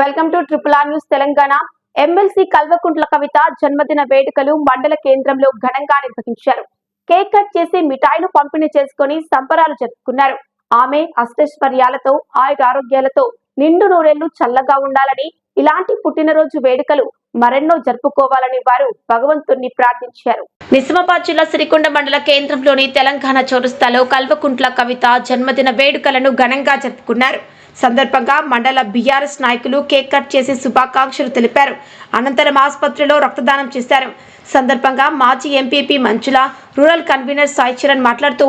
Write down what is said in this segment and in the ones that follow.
Welcome to triple R news Telangana. MLC Kalvakuntla Kavitha జన్మదిన వేడుకలు మండల కేంద్రంలో ఘనంగా నిర్వహించారు. కేక్ కట్ చేసి మిఠాయిలు పంపిణీ చేసుకుని సంబరాలు జరుపుకున్నారు. ఆమె అష్టైశ్వర్యాలతో ఆయుర ఆరోగ్యాలతో నిండు నూరేళ్ళు చల్లగా ఉండాలని ఇలాంటి పుట్టినరోజు వేడుకలు మరెన్నో జరుపుకోవాలని వారు భగవంతుణ్ణి ప్రార్థించారు. నిజామాబాద్ జిల్లా సిరికొండ మండల కేంద్రంలోని తెలంగాణ చౌరస్తాలో కల్వకుంట్ల కవిత జన్మదిన వేడుకలను ఘనంగా జరుపుకున్నారు. సందర్భంగా మండల బీఆర్ఎస్ నాయకులు కేక్ కట్ చేసి శుభాకాంక్షలు తెలిపారు. అనంతరం ఆసుపత్రిలో రక్తదానం చేశారు. సందర్భంగా మాజీ ఎంపీపీ మంచుల రూరల్ కన్వీనర్ సాయి చరణ్ మాట్లాడుతూ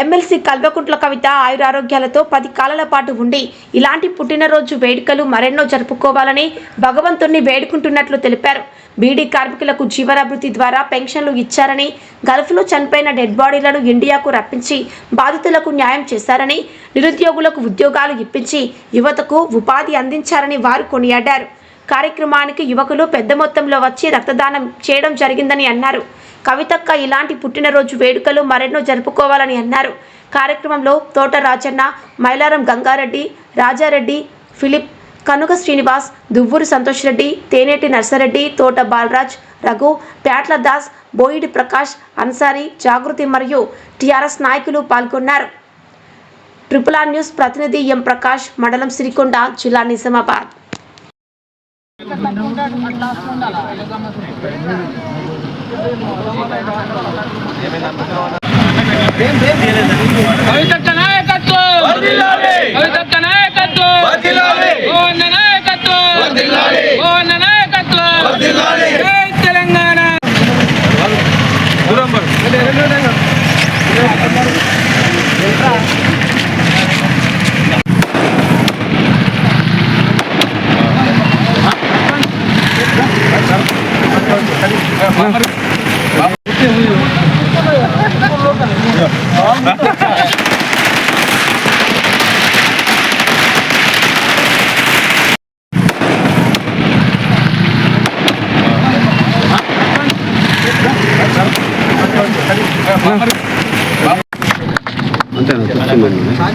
ఎమ్మెల్సీ కల్వకుంట్ల కవిత ఆయురారోగ్యాలతో పది కాలాల పాటు ఉండి ఇలాంటి పుట్టినరోజు వేడుకలు మరెన్నో జరుపుకోవాలని భగవంతుణ్ణి వేడుకుంటున్నట్లు తెలిపారు. బీడీ కార్మికులకు జీవనాభివృద్ధి ద్వారా పెన్షన్లు ఇచ్చారని గల్ఫ్లో చనిపోయిన డెడ్ బాడీలను ఇండియాకు రప్పించి బాధితులకు న్యాయం చేశారని నిరుద్యోగులకు ఉద్యోగాలు ఇప్పించి యువతకు ఉపాధి అందించారని వారు కొనియాడారు. కార్యక్రమానికి యువకులు పెద్ద మొత్తంలో వచ్చి రక్తదానం చేయడం జరిగిందని అన్నారు. కవితక్క ఇలాంటి పుట్టినరోజు వేడుకలు మరెన్నో జరుపుకోవాలని అన్నారు. కార్యక్రమంలో తోట రాజన్న మైలారం గంగారెడ్డి రాజారెడ్డి ఫిలిప్ కనుక శ్రీనివాస్ దువ్వూరు సంతోష్ రెడ్డి తేనేటి నర్సరెడ్డి తోట బాలరాజ్ రఘు ప్యాట్ల దాస్ బోయిడి ప్రకాష్ అన్సారీ జాగృతి మరియు టీఆర్ఎస్ నాయకులు పాల్గొన్నారు. ట్రిపుల్ ఆర్ న్యూస్ ప్రతినిధి ఎం ప్రకాష్ మండలం సిరికొండ జిల్లా నిజామాబాద్. కవితక్క నాయకత్వం!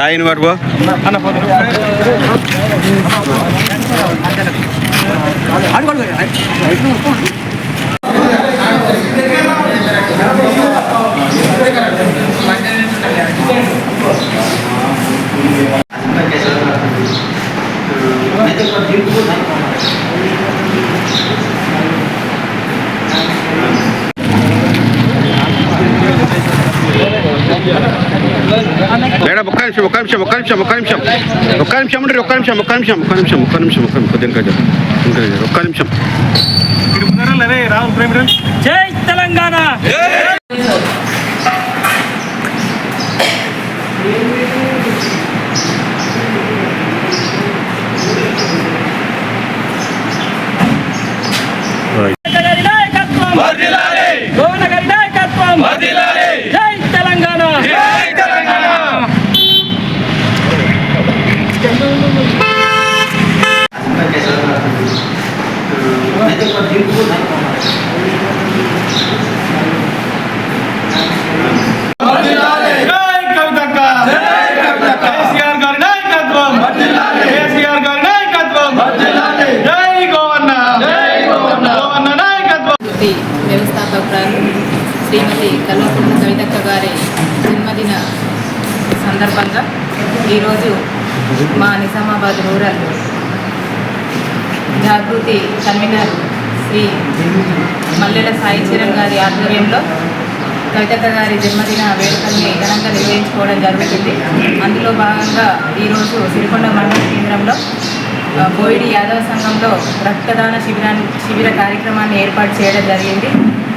కూర్చున్నాను సాయిని పడుకో మేడం ఒక్క నిమిషం ఒక్క నిమిషం ఒక్క నిమిషం ఒక్క నిమిషం. ఒక్క నిమిషం ఉండ్రి ఒక్క నిమిషం ఒక్క నిమిషం ఒక్క నిమిషం ఒక్క నిమిషం ఒక్క నిమిషం ఇంకా ఇంకా ఒక్క నిమిషం. జై తెలంగాణ గారి నాయకత్వం గోవన గారి నాయకత్వం జై తెలంగాణ జై కవితక్క కేసీఆర్ గారి నాయకత్వం కేసీఆర్ గారి నాయకత్వం జై గోవన్న గోవన్న నాయకత్వం శ్రీ వ్యవస్థాపకురాలు శ్రీమతి కవితక్క గారి జన్మదిన సందర్భంగా ఈరోజు మా నిజామాబాద్ రూరల్ జాగృతి కన్వీనర్ శ్రీ మల్లెల సాయి చరణ్ గారి ఆధ్వర్యంలో కవితక్క గారి జన్మదిన వేడుకల్ని ఘనంగా నిర్వహించుకోవడం జరుగుతుంది. అందులో భాగంగా ఈరోజు సిరికొండ మండల కేంద్రంలో బోయిడి యాదవ సంఘంలో రక్తదాన శిబిరాన్ని శిబిర కార్యక్రమాన్ని ఏర్పాటు చేయడం జరిగింది.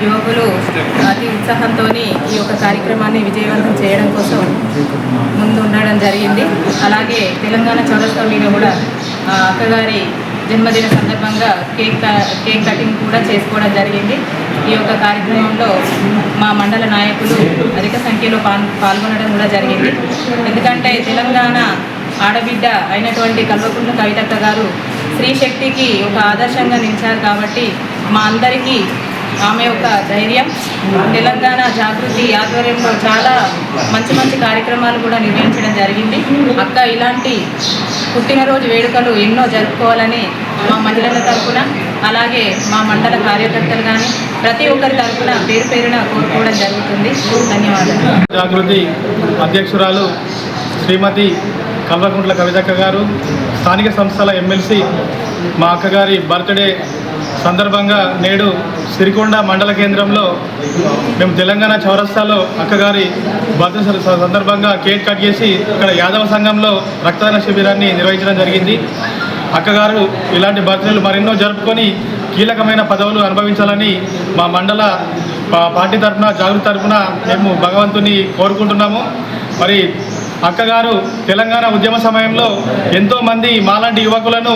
యువకులు అతి ఉత్సాహంతో ఈ యొక్క కార్యక్రమాన్ని విజయవంతం చేయడం కోసం ముందు ఉండడం జరిగింది. అలాగే తెలంగాణ చౌరస్తా మీద కూడా అక్కగారి జన్మదిన సందర్భంగా కేక్ కేక్ కటింగ్ కూడా చేసుకోవడం జరిగింది. ఈ యొక్క కార్యక్రమంలో మా మండల నాయకులు అధిక సంఖ్యలో పాల్గొనడం కూడా జరిగింది. ఎందుకంటే తెలంగాణ ఆడబిడ్డ అయినటువంటి కల్వకుంట్ల కవితక్క గారు స్త్రీ శక్తికి ఒక ఆదర్శంగా నిలిచారు కాబట్టి మా అందరికీ ఆమె యొక్క ధైర్యం తెలంగాణ జాగృతి ఆధ్వర్యంలో చాలా మంచి మంచి కార్యక్రమాలు కూడా నిర్వహించడం జరిగింది. అక్క ఇలాంటి పుట్టినరోజు వేడుకలు ఎన్నో జరుపుకోవాలని మా మహిళల తరఫున అలాగే మా మండల కార్యకర్తలు కానీ ప్రతి ఒక్కరి తరఫున పేరు పేరున కోరుకోవడం జరుగుతుంది. ధన్యవాదాలు. జాగృతి అధ్యక్షురాలు శ్రీమతి కల్వకుంట్ల కవితక్క గారు స్థానిక సంస్థల ఎమ్మెల్సీ మా అక్కగారి బర్త్డే సందర్భంగా నేడు సిరికొండ మండల కేంద్రంలో మేము తెలంగాణ చౌరస్తాలో అక్కగారి బర్త్డే స- సందర్భంగా కేక్ కట్ చేసి ఇక్కడ యాదవ సంఘంలో రక్తదాన శిబిరాన్ని నిర్వహించడం జరిగింది. అక్కగారు ఇలాంటి బర్త్డేలు మరెన్నో జరుపుకొని కీలకమైన పదవులు అనుభవించాలని మా మండల పార్టీ తరఫున జాగృతి తరఫున మేము భగవంతుని కోరుకుంటున్నాము. మరి అక్కగారు తెలంగాణ ఉద్యమ సమయంలో ఎంతో మంది మాలాంటి యువకులను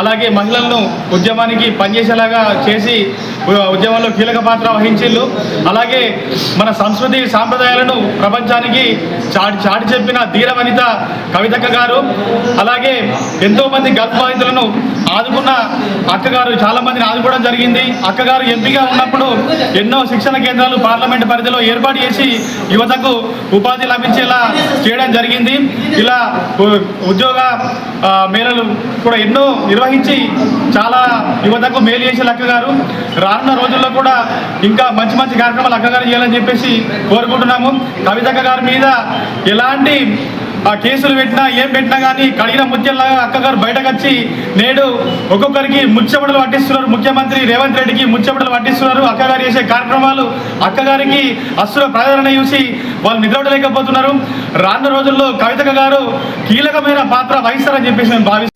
అలాగే మహిళలను ఉద్యమానికి పనిచేసేలాగా చేసి ఉద్యమంలో కీలక పాత్ర వహించిళ్ళు అలాగే మన సంస్కృతి సాంప్రదాయాలను ప్రపంచానికి చాటి చాటి చెప్పిన ధీర వనిత కవితక్క గారు అలాగే ఎంతో మంది గల్ఫ్ బాధితులను ఆదుకున్న అక్కగారు చాలా మందిని ఆదుకోవడం జరిగింది. అక్కగారు ఎంపీగా ఉన్నప్పుడు ఎన్నో శిక్షణ కేంద్రాలు పార్లమెంట్ పరిధిలో ఏర్పాటు చేసి యువతకు ఉపాధి లభించేలా చేయడం జరిగింది జరిగింది. ఇలా ఉ- ఉద్యోగ మేళలు కూడా ఎన్నో నిర్వహించి చాలా యువతకు మేలు చేసే అక్కగారు రానున్న రోజుల్లో కూడా ఇంకా మంచి మంచి కార్యక్రమాలు అక్కగారు చేయాలని చెప్పేసి కోరుకుంటున్నాము. కవితక్క గారి మీద ఎలాంటి ఆ కేసులు పెట్టినా ఏం పెట్టినా కానీ కడిగిన ముత్యంలాగా అక్కగారు బయటకు వచ్చి నేడు ఒక్కొక్కరికి ముచ్చబడలు పట్టిస్తున్నారు. ముఖ్యమంత్రి రేవంత్ రెడ్డికి ముచ్చబడలు పట్టిస్తున్నారు. అక్కగారు చేసే కార్యక్రమాలు అక్కగారికి అస్సుల ప్రజలన చూసి వాళ్ళు నిద్రపడలేకపోతున్నారు రానున్న రోజుల్లో కవితక గారు కీలకమైన పాత్ర వహిస్తారని చెప్పేసి మేము